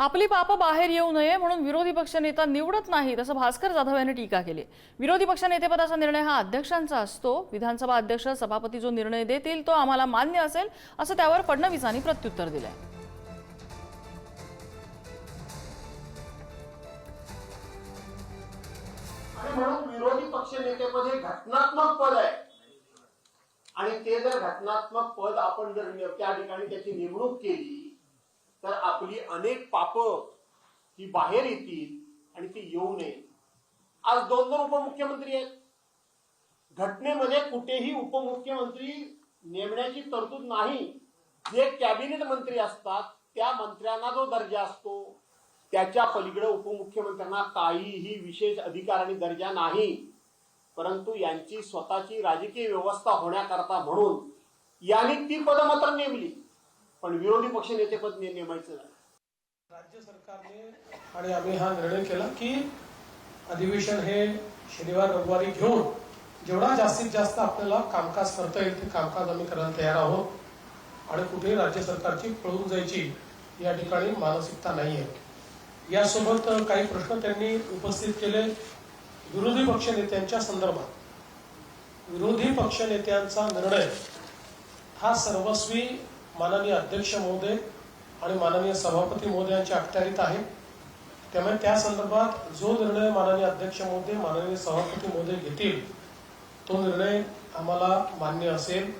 आपली पापं बाहेर येऊ नये म्हणून विरोधी पक्षनेता निवडत नाहीत असं भास्कर जाधव यांनी टीका केली. विरोधी पक्षनेतेपदाचा निर्णय हा अध्यक्षांचा असतो. विधानसभा अध्यक्ष सभापती जो निर्णय देतील तो आम्हाला मान्य असेल असं त्यावर फडणवीसांनी प्रत्युत्तर दिलंय. म्हणून विरोधी पक्ष नेतेपद हे घटनात्मक पद आहे. आणि ते जर घटनात्मक पद आपण जर त्या ठिकाणी त्याची नेमणूक केली तर आपली अनेक पाप ही बाहेर येतील आणि ती येऊ नये आज दोन दोन उपमुख्यमंत्री आहेत. घटनेमध्ये कुठेही उपमुख्यमंत्री नेमण्याची तरतूद नाही. जे कॅबिनेट मंत्री असतात त्या मंत्र्यांना जो दर्जा असतो त्याच्या पलीकडे उपमुख्यमंत्र्यांना काहीही विशेष अधिकार आणि दर्जा नाही. परंतु यांची स्वतःची राजकीय व्यवस्था होण्याकरता म्हणून यांनी ती पदं मात्र नेमली. पण विरोधी पक्ष नेतेपद नेमायचं झालं. राज्य सरकारने आणि आम्ही हा निर्णय केला की अधिवेशन हे शनिवार रविवारी घेऊन जेवढा जास्तीत जास्त आपल्याला कामकाज करता येईल ते कामकाज आम्ही करायला तयार आहोत. आणि कुठेही राज्य सरकारची पळून जायची या ठिकाणी मानसिकता नाही आहे यासोबत काही प्रश्न त्यांनी उपस्थित केले. विरोधी पक्ष नेत्यांच्या संदर्भात. विरोधी पक्षनेत्यांचा निर्णय हा सर्वस्वी माननीय अध्यक्ष महोदय आणि माननीय सभापती महोदयांच्या अखत्यारीत आहे. त्यामुळे त्या संदर्भात जो निर्णय माननीय अध्यक्ष महोदय माननीय सभापती महोदय घेतील तो निर्णय आम्हाला मान्य असेल.